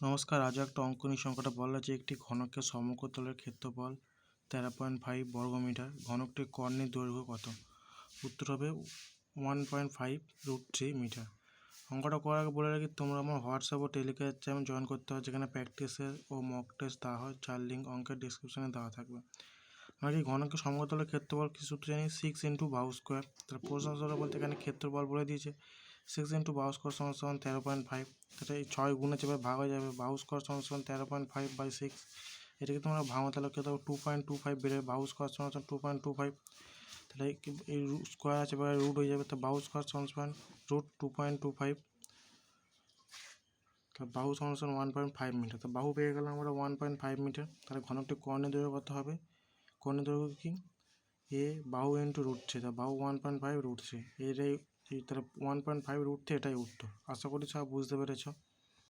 নমস্কার, আজ একটা অঙ্ক অঙ্কনী সংখ্যাটা বলা আছে একটি ঘনকের সমকোতলের ক্ষেত্রফল তেরো পয়েন্ট ফাইভ বর্গমিটার। ঘনকটির কর্ণের দৈর্ঘ্য কত? উত্তর হবে one point five root three metre. অঙ্কটা করার আগে বলে রাখি, তোমরা আমার হোয়াটসঅ্যাপ ও টেলিগ্রাম চ্যানেল জয়েন করতে হয় যেখানে প্র্যাকটিসের ও মক টেস্ট দেওয়া হয়। যার লিঙ্ক অঙ্কের ডিসক্রিপশনে দেওয়া থাকবে। আমরা কি ঘনকের সমকোতলের ক্ষেত্রফল কি সূত্র জানি সিক্স ইন্টু বাহু স্কোয়ার। তার প্রশ্ন বলতে এখানে ক্ষেত্রফল বলে দিয়েছে। সিক্স ইন্টু বাহু স্কোয়ার সমান সমান তেরো পয়েন্ট ফাইভ তাহলে এই ছয় গুণে চেপে ভাগ হয়ে যাবে। বাহু স্কোয়ার সমান সমান তেরো পয়েন্ট ফাইভ বাই সিক্স এটাকে তোমরা ভাঙো, তাহলে কত টু পয়েন্ট টু ফাইভ বেড়ে বাহু স্কোয়ার সমান সমান টু পয়েন্ট টু ফাইভ তাহলে এই- এই স্কোয়ার আছে এবার রুট হয়ে যাবে, তো বাহু স্কোয়ার সমান সমান root two point two five তাহলে বাহু সমান সমান ওয়ান পয়েন্ট ফাইভ মিটার তো বাহু পেয়ে গেলাম আমরা ওয়ান পয়েন্ট ফাইভ মিটার তাহলে ঘনকটি কর্ণের দৈর্ঘ্য কত হবে? কর্ণের দৈর্ঘ্য কি? এ বাহু ইন্টু রুট থ্রি তা বাহু one point five root three এটাই এই তাহলে one point five root three এটাই উত্তর। আশা করি সব বুঝতে পেরেছ।